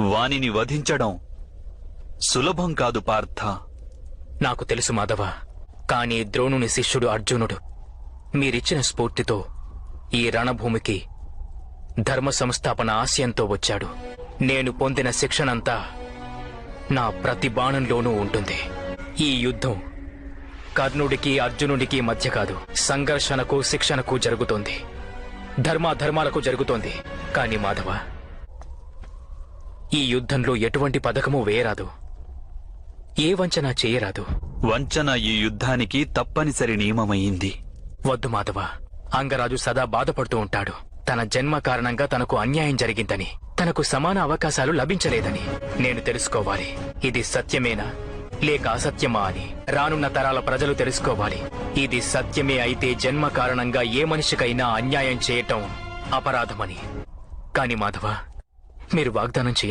వానిని వధించడం సులభం కాదు పార్థ. నాకు తెలుసు మాధవ. కాని ద్రోణుని శిష్యుడు అర్జునుడు. మీరిచ్చిన స్ఫూర్తితో ఈ రణభూమికి ధర్మ సంస్థాపన ఆశయంతో వచ్చాడు. నేను పొందిన శిక్షణంతా నా ప్రతి బాణంలోనూ ఉంటుంది. ఈ యుద్ధం కర్ణుడికి అర్జునుడికి మధ్య కాదు సంఘర్షణకు శిక్షణకు జరుగుతోంది. ధర్మాధర్మాలకు జరుగుతోంది. కాని మాధవ ఈ యుద్ధంలో ఎటువంటి పథకము వేయరాదు. ఏ వంచన చేయరాదు. వంచన ఈ యుద్ధానికి తప్పనిసరి నియమమైంది. వద్దు మాధవ అంగరాజు సదా బాధపడుతూ ఉంటాడు. తన జన్మ కారణంగా తనకు అన్యాయం జరిగిందని తనకు సమాన అవకాశాలు లభించలేదని నేను తెలుసుకోవాలి. ఇది సత్యమేనా? లేక అసత్యమా అని రానున్న తరాల ప్రజలు తెలుసుకోవాలి. ఇది సత్యమే అయితే జన్మ కారణంగా ఏ మనిషికైనా అన్యాయం చేయటం అపరాధమని. కాని మాధవ మీరు వాగ్దానం చేయండి.